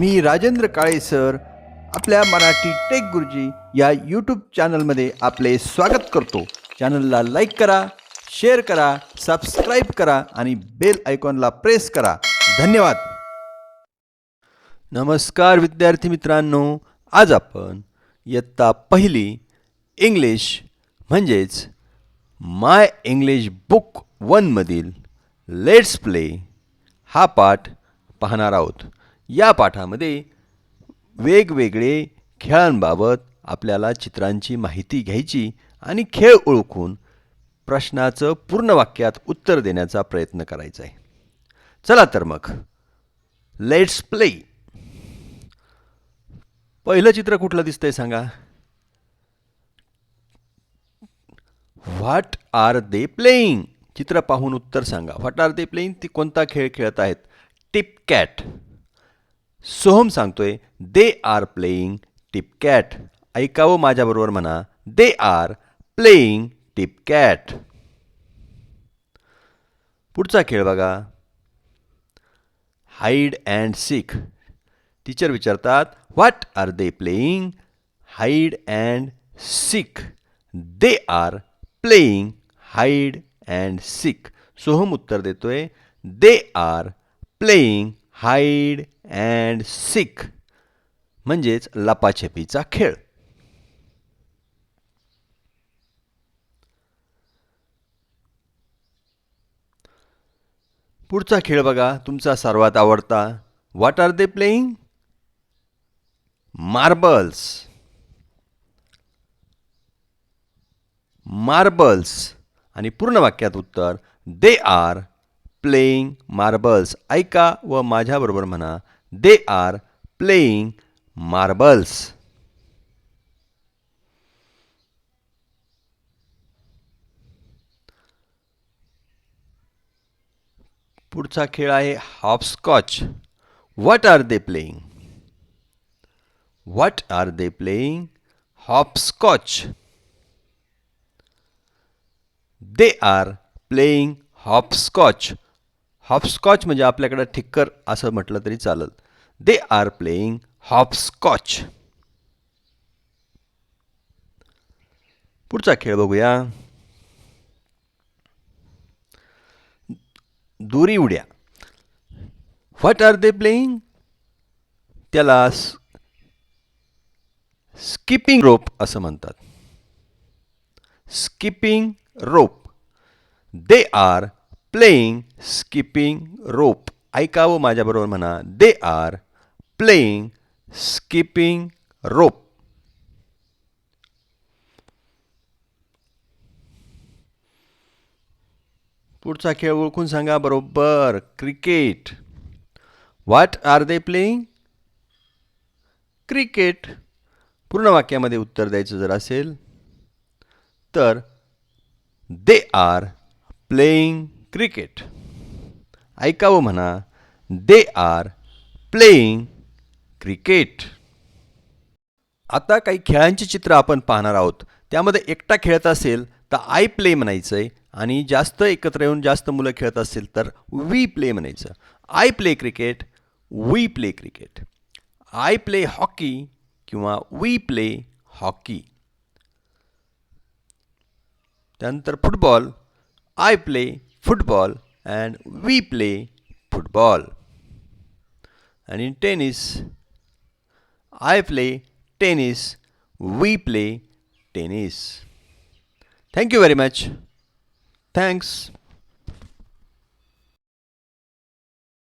मी Rajendra Kale sir. आपल्या Marathi take गुरुजी या यूट्यूब चॅनलमध्ये आपले स्वागत करतो. चॅनलला लाईक करा शेअर करा सबस्क्राईब करा आणि बेल आयकॉनला प्रेस करा. धन्यवाद. नमस्कार विद्यार्थी मित्रांनो. आज आपण इयत्ता पहिली इंग्लिश म्हणजेच माय इंग्लिश बुक वनमधील लेट्स प्ले हा पाठ पाहणार आहोत. या पाठामध्ये वेगवेगळे खेळांबाबत आपल्याला चित्रांची माहिती घ्यायची आणि खेळ ओळखून प्रश्नाचं पूर्ण वाक्यात उत्तर देण्याचा प्रयत्न करायचा आहे. चला तर मग लेट्स प्ले पहिलं चित्र कुठलं दिसतंय सांगा? व्हॉट आर दे प्लेईंग चित्र पाहून उत्तर सांगा. व्हॉट आर दे प्लेईंग ती कोणता खेळ खेळत आहेत? टिप कॅट सोहम सांगतोय they are playing tip cat ऐकावं माझ्याबरोबर म्हणा they are playing tip cat पुढचा खेळ बघा. हाईड अँड सीक टीचर विचारतात what are they playing hide and seek they are playing hide and seek Soham उत्तर देतोय they are playing hide and seek म्हणजेच लपाछपीचा खेळ. पुढचा खेळ बघा तुमचा सर्वात आवडता. What are they playing marbles marbles आणि पूर्ण वाक्यात उत्तर दे आर प्लेईंग मार्बल्स ऐका व माझ्याबरोबर म्हणा दे आर प्लेईंग मार्बल्स पुढचा खेळ आहे hopscotch what are they playing what are they playing hopscotch they are playing hopscotch hopscotch म्हणजे आपल्याकडं ठिक्कर असं म्हटलं तरी चालेल. दे आर प्लेईंग हॉपस्कॉच पुढचा खेळ बघूया. दोरी उड्या. व्हॉट आर दे प्लेईंग त्याला स्किपिंग रोप असं म्हणतात. Skipping rope they are playing skipping rope ऐकावं माझ्याबरोबर म्हणा. They are playing skipping rope पुढचा खेळ ओळखून सांगा बरोबर. Cricket what are they playing cricket पूर्ण वाक्यामध्ये उत्तर द्यायचं जर असेल तर दे आर प्लेईंग क्रिकेट. ऐकावं म्हणा दे आर प्लेईंग क्रिकेट आता काही खेळांची चित्र आपण पाहणार आहोत. त्यामध्ये एकटा खेळत असेल तर आय प्ले म्हणायचं आहे आणि जास्त एकत्र येऊन जास्त मुलं खेळत असतील तर वी प्ले म्हणायचं. I play cricket we play cricket I play hockey किंवा वी प्ले हॉकी त्यानंतर football I play football and we play football. And in tennis, I play tennis, we play tennis. Thank you very much. Thanks.